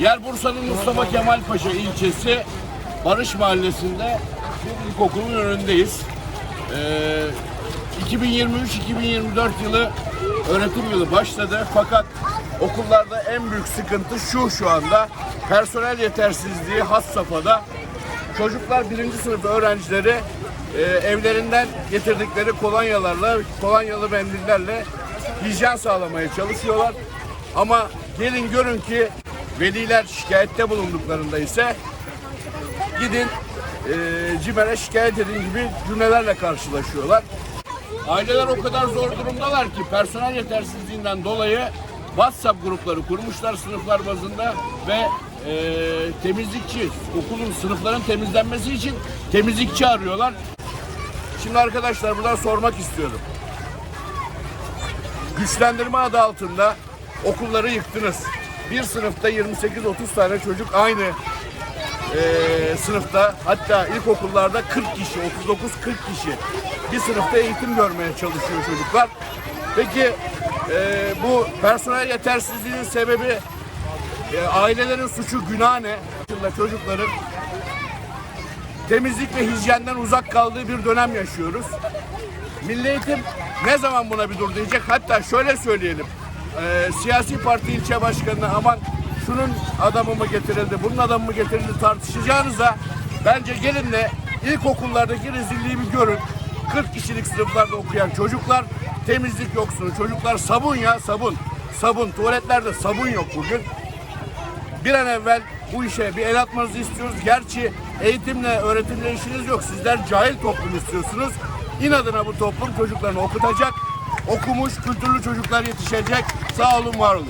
Yer Bursa'nın Mustafa Kemal Paşa ilçesi Barış Mahallesi'nde bir ilkokulun önündeyiz. Ee, 2023-2024 yılı öğretim yılı başladı fakat okullarda en büyük sıkıntı şu şu anda personel yetersizliği has safhada. Çocuklar birinci sınıf öğrencileri e, evlerinden getirdikleri kolonyalarla, kolonyalı mendillerle hijyen sağlamaya çalışıyorlar. Ama gelin görün ki veliler şikayette bulunduklarında ise gidin e, CİMER'e şikayet edin gibi cümlelerle karşılaşıyorlar. Aileler o kadar zor durumdalar ki personel yetersizliğinden dolayı WhatsApp grupları kurmuşlar sınıflar bazında ve e, temizlikçi, okulun sınıfların temizlenmesi için temizlikçi arıyorlar. Şimdi arkadaşlar buradan sormak istiyorum. Güçlendirme adı altında okulları yıktınız. Bir sınıfta 28-30 tane çocuk aynı e, sınıfta hatta ilkokullarda 40 kişi, 39-40 kişi bir sınıfta eğitim görmeye çalışıyor çocuklar. Peki e, bu personel yetersizliğinin sebebi e, ailelerin suçu günah ne? Çocukların temizlik ve hijyenden uzak kaldığı bir dönem yaşıyoruz. Milli Eğitim ne zaman buna bir dur diyecek? Hatta şöyle söyleyelim. Ee, siyasi parti ilçe başkanına aman şunun adamı mı getirildi, bunun adamı mı getirildi tartışacağınıza bence gelin de ilkokullardaki rezilliği bir görün. 40 kişilik sınıflarda okuyan çocuklar temizlik yoksunu. Çocuklar sabun ya sabun. Sabun. Tuvaletlerde sabun yok bugün bir an evvel bu işe bir el atmanızı istiyoruz. Gerçi eğitimle, öğretimle işiniz yok. Sizler cahil toplum istiyorsunuz. İnadına bu toplum çocuklarını okutacak okumuş, kültürlü çocuklar yetişecek. Sağ olun, var olun.